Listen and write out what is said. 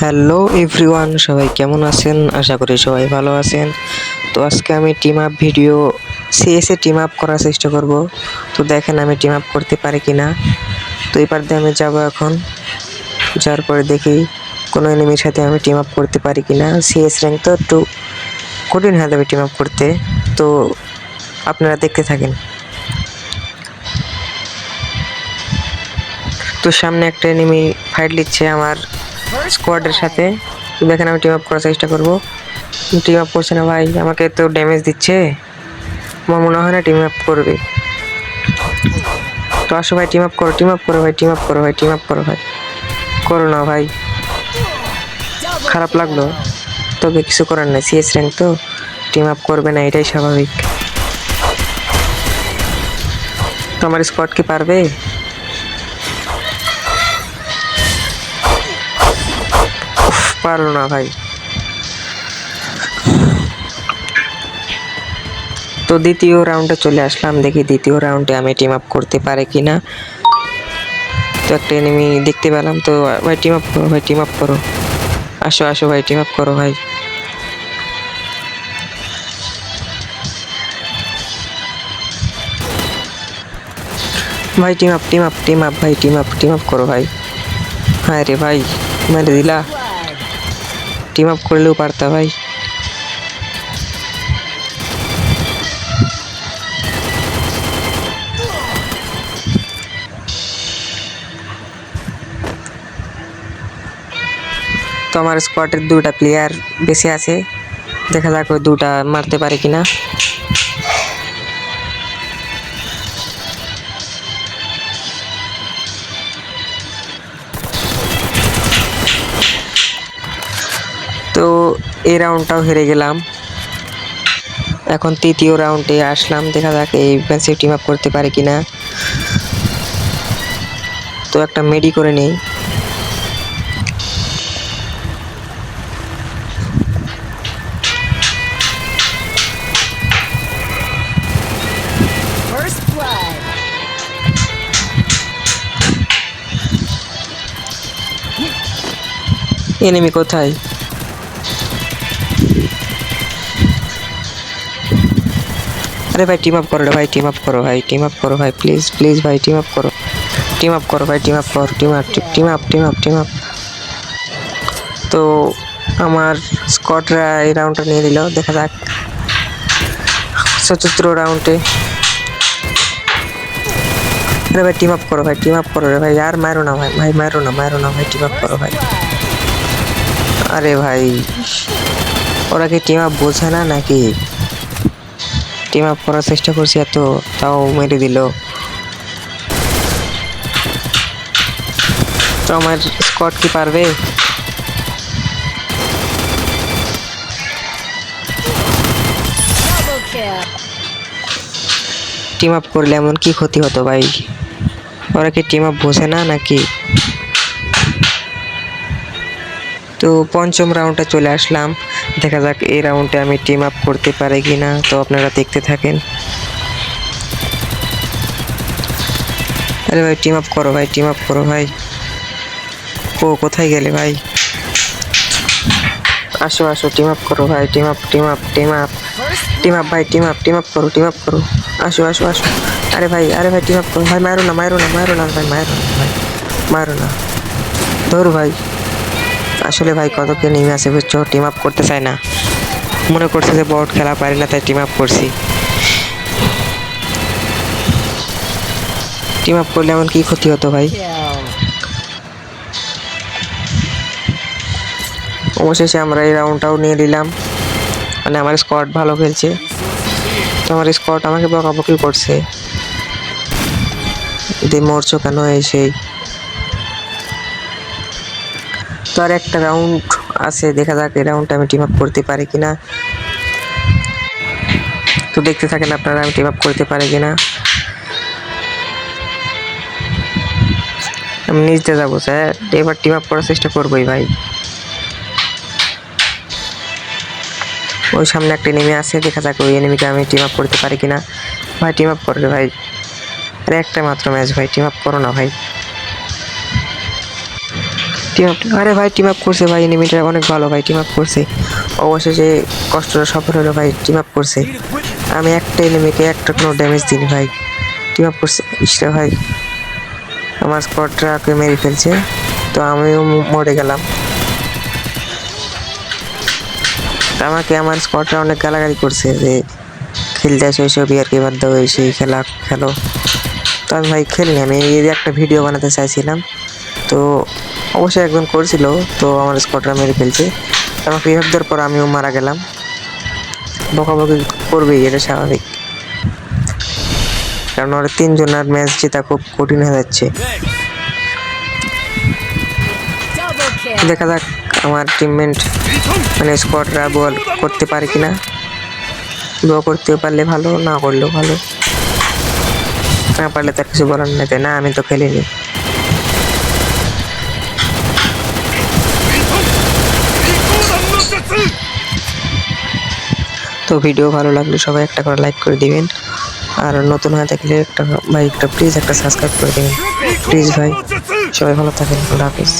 Hello everyone, সবাই কেমন আছেন? আশা করি সবাই ভালো আছেন। তো আজকে আমি team up video CSA team up করার চেষ্টা করব। তো দেখেন আমি টিম আপ করতে পারি কি না তো এবার দিয়ে আমি যাব এখন। যার পরে দেখি কোনো এনিমির সাথে আমি টিম আপ করতে পারি কি না সিএস র্যাঙ্ক তো একটু কঠিন হয়ে যাবে টিম আপ করতে। তো আপনারা দেখতে থাকেন। তো সামনে একটা এনিমি ফাইট নিচ্ছে আমার স্কোয়াডের সাথে। দেখেন আমি টিম আপ করার চেষ্টা করব। টিম আপ করছে না ভাই? আমাকে তো ড্যামেজ দিচ্ছে। আমার মনে হয় না টিম আপ করবে। তো আসো ভাই টিম আপ করো টিম আপ করো ভাই টিম আপ করো ভাই টিম আপ করো ভাই। করো না ভাই। খারাপ লাগল। তবে কিছু করার নেই। সিএস র্যাঙ্ক তো। টিম আপ করবে না, এটাই স্বাভাবিক। তো আমার স্কোয়াড কি পারবে? পারল না ভাই। তো দ্বিতীয় রাউন্ডে চলে আসলাম, দেখি দ্বিতীয় রাউন্ডে আমি টিম আপ করতে পারে কি না তো একটা এনিমি দেখতে পেলাম, তো ভাই টিম আপ করো, ভাই টিম আপ করো। আসো আসো ভাই টিম আপ করো ভাই। ভাই team up team up team up ভাই টিম আপ টিম আপ করো ভাই। হ্যাঁ রে ভাই, মেরে দিলা। টিম আপ করলেও পারতা ভাই। তো আমার স্কোয়াডের দুটা প্লেয়ার বেশি আছে। দেখা যাক ওই দুটা মারতে পারে কিনা। এই রাউন্ডটাও হেরে গেলাম। এখন তৃতীয় রাউন্ডে আসলাম। দেখা যাক এই ম্যাচে টিম আপ করতে পারে কি না তো একটা মেডি করে নেই. এনিমি কোথায়? আরে ভাই টিম আপ করো ভাই টিম আপ করো ভাই টিম আপ করো ভাই প্লিজ প্লিজ ভাই টিম আপ করো টিম আপ করো ভাই টিম আপ করো team up team up team up team up তো আমার স্কটরা এই রাউন্ডটা নিয়ে নিল দেখা যাক চতুর্থ রাউন্ডে আরে ভাই টিম আপ করো ভাই টিম আপ করো রে ভাই আর মারো না ভাই ভাই মারো না মারো না ভাই টিম আপ করো ভাই আরে ভাই ওরা কি টিম আপ বোঝে না নাকি টিম আপ করার চেষ্টা করছি এত তাও মেরে দিল। তো আমার স্কট কি পারবে? টিম আপ করলে এমন কি ক্ষতি হতো ভাই? ওরা কি টিম আপ বোঝে না নাকি? তো পঞ্চম রাউন্ডে চলে আসলাম। দেখা যাক এই রাউন্ডে আমি টিম আপ করতে পারি কি না তো আপনারা দেখতে থাকেন। আরে ভাই টিম আপ করো ভাই টিম আপ করো ভাই। কো, কোথায় গেলে ভাই? আসো আসো টিম আপ করো ভাই team up team up team up team up ভাই টিম আপ টিম আপ করো টিম আপ করো। আসো আসো আসো। আরে ভাই আরে ভাই টিম আপ করো। ভাই, মারো না মারো না মারো না ভাই, মারো না ভাই। মারো না। ধরো ভাই। আসলে ভাই কত কে নেমে আছে বুঝছ? টিম আপ করতে চায় না। মনে করছে যে বট খেলা পারি না, তাই টিম আপ করছি। টিম আপ করলে এমন কি ক্ষতি হতো ভাই? অবশেষে আমরা এই রাউন্ডটাও নিয়ে নিলাম। মানে আমার স্কোয়াড ভালো খেলছে। তো আমার স্কোয়াড আমাকে বকাবকি করছে। যে মরছো কেন এসেই তো আর একটা রাউন্ড আছে, দেখা যাক এই রাউন্ডটা আমি টিম আপ করতে পারি কিনা। তো দেখতে থাকেন আপনারা আমি টিম আপ করতে পারি কিনা। আমি নিচতে যাব, স্যার। এবার টিম আপ করার চেষ্টা করবোই ভাই। ওই সামনে একটা এনিমি আছে, দেখা যাক ওই এনিমিকে আমি টিম আপ করতে পারি কিনা। ভাই টিম আপ করবে ভাই। আরে একটা মাত্র ম্যাচ ভাই টিম আপ করো না ভাই। টিম আপ আরে ভাই টিম আপ করছে ভাই এনিমিটা অনেক ভালো ভাই টিম আপ করছে। অবশেষে কষ্টটা সফল হলো ভাই টিম আপ করছে। আমি একটা এনিমিকে একটা কোনো ড্যামেজ দিইনি ভাই। টিম আপ করছে, ইসরা ভাই। আমার স্কোয়াডটাকে মেরে ফেলছে, তো আমিও মরে গেলাম। আমাকে, আমার স্কোয়াডটা অনেক গালাগালি করছে যে খেলতে আসো এসব আর কি দাও, এই সেই খেলা, খেলো। তো আমি ভাই খেলিনি আমি এই একটা ভিডিও বানাতে চাইছিলাম। তো অবশ্যই একজন করছিল, তো আমার স্কোয়াডটা মেরে ফেলছে। আমাকে রিহাব দেওয়ার পর আমিও মারা গেলাম। বকাবকি করবেই, এটা স্বাভাবিক। কারণ ওরা তিনজনের ম্যাচ জেতা খুব কঠিন হয়ে যাচ্ছে। দেখা যাক আমার টিমমেট মানে স্কোয়াডরা বল করতে পারে কিনা। বল করতে পারলে ভালো, না করলেও ভালো। না পারলে তার কিছু বলার নেই না? আমি তো খেলিনি। তো ভিডিও ভালো লাগলে সবাই একটা করে লাইক করে দিবেন। আর নতুন হয়ে থাকলে একটা, ভাই, একটা প্লিজ একটা সাবস্ক্রাইব করে দিবেন। প্লিজ ভাই, সবাই ভালো থাকেন। আল্লাহ হাফিজ।